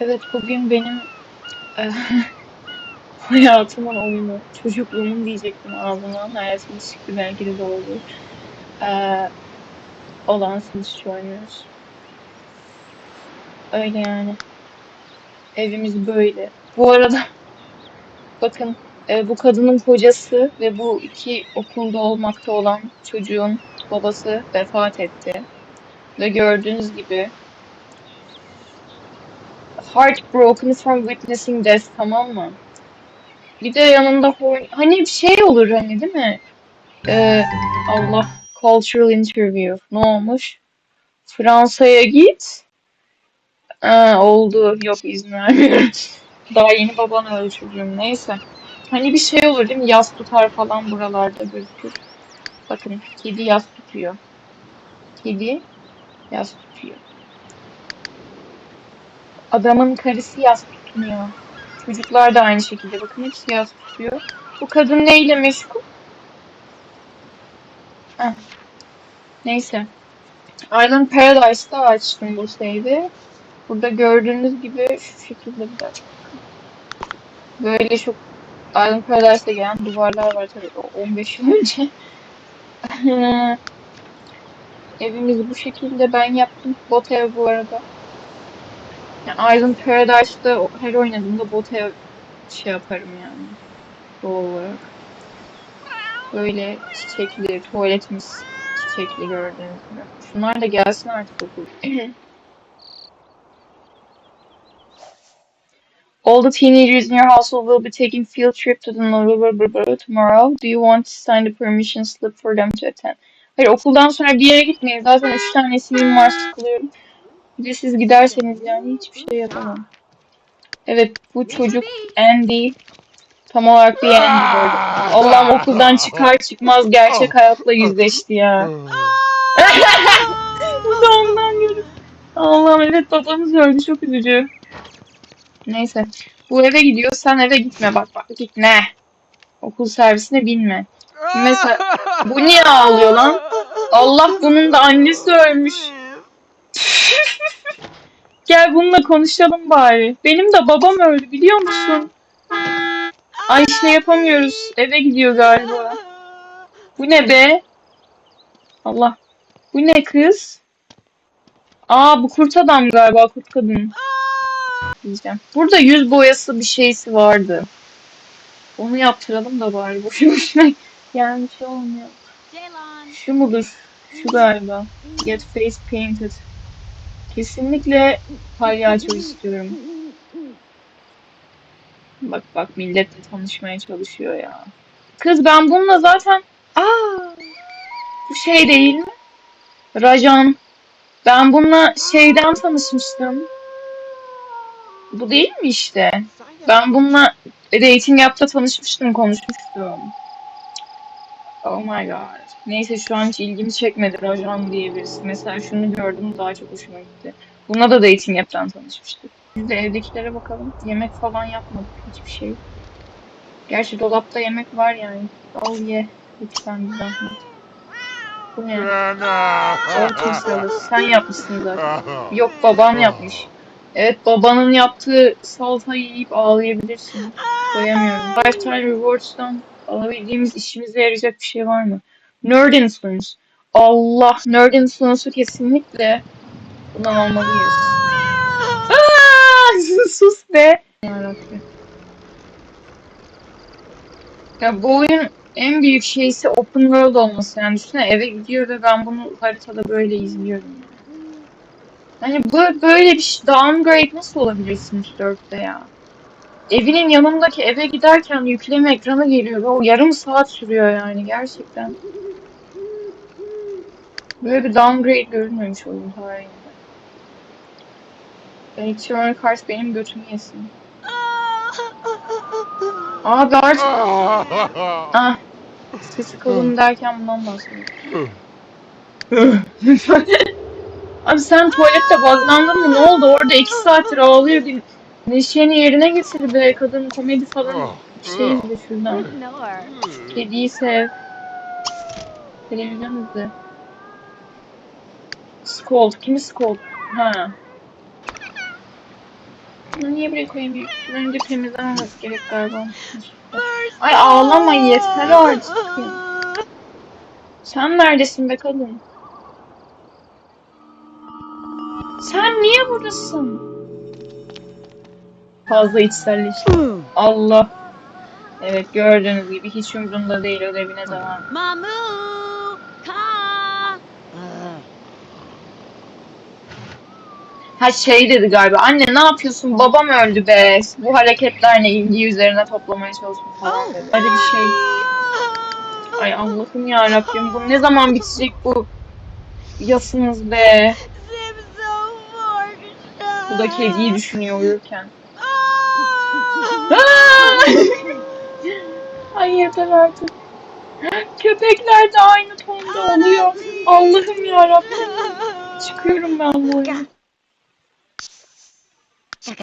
Evet bugün benim eh, hayatımın oyunu, çocukluğumun diyecektim ağzımdan. Hayatımın çıktı belki de doğru. Eh, olan Switch oynuyoruz. Öyle yani. Evimiz böyle. Bu arada bakın eh, bu kadının kocası ve bu iki okulda olmakta olan çocuğun babası vefat etti. Ve gördüğünüz gibi heartbroken from witnessing death tamam mı? Bir de yanında hor- hani bir şey olur hani değil mi? Ee, Allah cultural interview ne olmuş? Fransa'ya git. Aa, oldu. Yok izin vermiyorum. Daha yeni baban öldü çocuğum. Neyse. Hani bir şey olur değil mi? Yas tutar falan buralarda gözükür. Bakın kedi yas tutuyor. Kedi yas tutuyor. Adamın karısı yas tutmuyor. Çocuklar da aynı şekilde. Bakın hepsi yas tutuyor. Bu kadın neyle meşgul? Heh, neyse. Island Paradise'da açtım bu save'i. Burada gördüğünüz gibi şu şekilde bir dakika. Böyle çok Island Paradise'da gelen duvarlar var tabii o 15 yıl önce. Evimizi bu şekilde ben yaptım. Bot ev bu arada. Yani Island Paradise'da her oynadığımda bot ev şey yaparım yani. Doğal olarak. Böyle çiçekli, tuvaletimiz çiçekli gördüğünüz gibi. Şunlar da gelsin artık okul. All the teenagers in your household will be taking field trip to the November tomorrow. Do you want to sign the permission slip for them to attend? Hayır okuldan sonra bir yere gitmeyin. Zaten üç tane sinim var sıkılıyorum. Bir de siz giderseniz yani hiçbir şey yapamam. Evet bu çocuk Andy tam olarak bir Andy böyle. Allah'ım okuldan çıkar çıkmaz gerçek hayatla yüzleşti ya. Bu da ondan görüp. Allah'ım evet babamız öldü çok üzücü. Neyse. Bu eve gidiyor. Sen eve gitme bak bak gitme. Okul servisine binme. Mesela bu niye ağlıyor lan? Allah bunun da annesi ölmüş. Gel bununla konuşalım bari. Benim de babam öldü biliyor musun? Ay şey yapamıyoruz. Eve gidiyor galiba. Bu ne be? Allah. Bu ne kız? Aa bu kurt adam galiba kurt kadın. Diyeceğim. Burada yüz boyası bir şeysi vardı. Onu yaptıralım da bari boşu boşuna yani şey olmuyor. Şu mudur? Şu galiba. Get face painted. Kesinlikle palyaço istiyorum. Bak bak milletle tanışmaya çalışıyor ya. Kız ben bununla zaten... Aa, bu şey değil mi? Rajan. Ben bununla şeyden tanışmıştım. Bu değil mi işte? Ben bununla dating app'ta tanışmıştım, konuşmuştum. Oh my god. Neyse şu an hiç ilgimi çekmedi Rajan diye birisi. Mesela şunu gördüm daha çok hoşuma gitti. Buna da dating app'ten tanışmıştık. Biz de evdekilere bakalım. Yemek falan yapmadık hiçbir şey. Gerçi dolapta yemek var yani. Al ye. Lütfen bir zahmet. Bu ne? Orta salata. Sen yapmışsın zaten. Yok baban yapmış. Evet babanın yaptığı salatayı yiyip ağlayabilirsin. Koyamıyorum. Lifetime Rewards'tan alabildiğimiz işimize yarayacak bir şey var mı? Nerd Influence. Allah Nerd Influence'u kesinlikle bundan almalıyız. Aa, sus be. Ya bu oyun en büyük şeysi open world olması. Yani düşünsene eve gidiyor ve ben bunu haritada böyle izliyorum. Hani bu böyle bir şey- downgrade nasıl olabilirsiniz 4'te ya? Evinin yanındaki eve giderken yükleme ekranı geliyor ve o yarım saat sürüyor yani gerçekten. Böyle bir downgrade görünmemiş oyun tarihinde. Electronic Arts benim götümü yesin. Abi artık ah sesi kalın derken bundan bahsediyorum. Abi sen tuvalette buglandın mı? Ne oldu? Orada iki saattir ağlıyor. Bir neşeni yerine getir be. Kadın komedi falan şey izle şuradan. Kediyi sev. Televizyon izle. Scold. Kimi scold? Ha. Bunu niye buraya? Bunu önce temizlememiz gerek galiba. Ay ağlama yeter artık. Sen neredesin be kadın? Sen niye buradasın? Fazla içselleştim. Allah. Evet gördüğünüz gibi hiç umurunda değil ödevine devam. Mamu! Ha şey dedi galiba anne ne yapıyorsun babam öldü be. Bu hareketlerle ilgiyi üzerine toplamaya çalışma falan dedi. Öyle bir şey. Ay Allah'ım ya Rabbim bu ne zaman bitecek bu yasınız be. Bu da kediyi düşünüyor uyurken. Ay yeter artık. Köpekler de aynı tonda oluyor. Allah'ım ya Rabbim. Çıkıyorum ben bu oyunu.